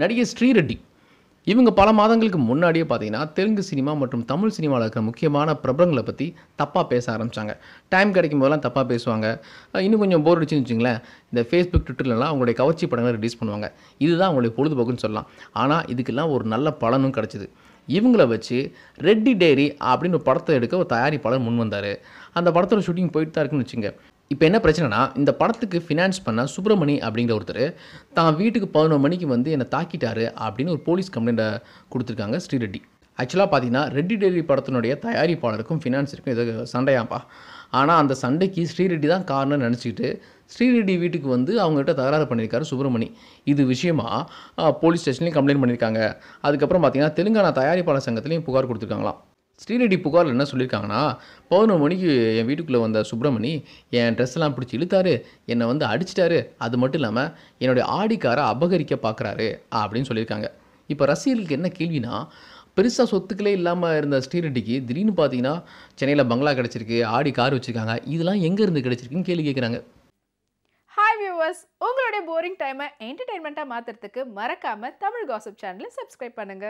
நடிகை ஸ்ரீரெட்டி. இவங்க பல மாதங்களுக்கு முன்னாடியே பார்த்தீங்கன்னா தெலுங்கு சினிமா மற்றும் தமிழ் சினிமாவில் இருக்கிற முக்கியமான பிரபலங்களை பற்றி தப்பாக பேச ஆரம்பித்தாங்க டைம் கிடைக்கும் போதெல்லாம் தப்பாக பேசுவாங்க இன்னும் கொஞ்சம் போர் அடிச்சுன்னு வச்சுங்களேன் இந்த ஃபேஸ்புக் ட்விட்டர்லலாம் அவங்களுடைய கவர்ச்சி படங்களை ரிலீஸ் பண்ணுவாங்க. இதுதான் அவங்களுடைய பொழுதுபோக்குன்னு சொல்லலாம். ஆனால் இதுக்கெல்லாம் ஒரு நல்ல பலனும் கிடச்சிது. இவங்கள வச்சு ரெட்டி டேரி அப்படின்னு ஒரு படத்தை எடுக்க ஒரு தயாரிப்பாளர் முன் வந்தார். அந்த படத்தோட ஷூட்டிங் போயிட்டு தான் இருக்குன்னு வச்சுங்க இப்போ என்ன பிரச்சனைனா இந்த படத்துக்கு ஃபினான்ஸ் பண்ண சுப்பிரமணி அப்படிங்கிற ஒருத்தர் தான் வீட்டுக்கு பதினொரு மணிக்கு வந்து என்னை தாக்கிட்டாரு அப்படின்னு ஒரு போலீஸ் கம்ப்ளைண்ட்டை கொடுத்துருக்காங்க ஸ்ரீரெட்டி. ஆக்சுவலாக பார்த்தீங்கன்னா ரெட்டி டெய்லி படத்தினுடைய தயாரிப்பாளருக்கும் ஃபினான்ஸருக்கும் இது சண்டையாப்பா. ஆனால் அந்த சண்டைக்கு ஸ்ரீரெட்டி தான் காரணம்னு நினச்சிக்கிட்டு ஸ்ரீரெட்டி வீட்டுக்கு வந்து அவங்ககிட்ட தகராறு பண்ணியிருக்காரு சுப்பிரமணி. இது விஷயமா போலீஸ் ஸ்டேஷன்லேயும் கம்ப்ளைண்ட் பண்ணியிருக்காங்க. அதுக்கப்புறம் பார்த்தீங்கன்னா தெலுங்கானா தயாரிப்பாளர் சங்கத்துலேயும் புகார் கொடுத்துருக்காங்களாம். ஸ்ரீநிதி புகாரில் என்ன சொல்லியிருக்காங்கன்னா பதினொரு மணிக்கு என் வீட்டுக்குள்ளே வந்த சுப்பிரமணி என் ட்ரெஸ்லாம் பிடிச்சி இழுத்தாரு என்னை வந்து அடிச்சிட்டாரு. அது மட்டும் இல்லாமல் என்னுடைய ஆடி காரை அபகரிக்க பார்க்குறாரு அப்படின்னு சொல்லியிருக்காங்க இப்போ ரசிகர்களுக்கு என்ன கேள்வினா பெருசாக சொத்துக்களே இல்லாமல் இருந்த ஸ்ரீரெட்டிக்கு திடீர்னு பார்த்தீங்கன்னா சென்னையில் பங்களா கிடச்சிருக்கு ஆடி கார் வச்சுருக்காங்க இதெல்லாம் எங்கேருந்து கிடச்சிருக்குன்னு கேள்வி கேட்குறாங்க ஹாய் வியூவர்ஸ் உங்களுடைய போரிங் டைமை என்டர்டைன்மெண்ட்டாக மாற்றுறதுக்கு மறக்காமல் தமிழ் காசிப் சேனலை சப்ஸ்கிரைப் பண்ணுங்கள்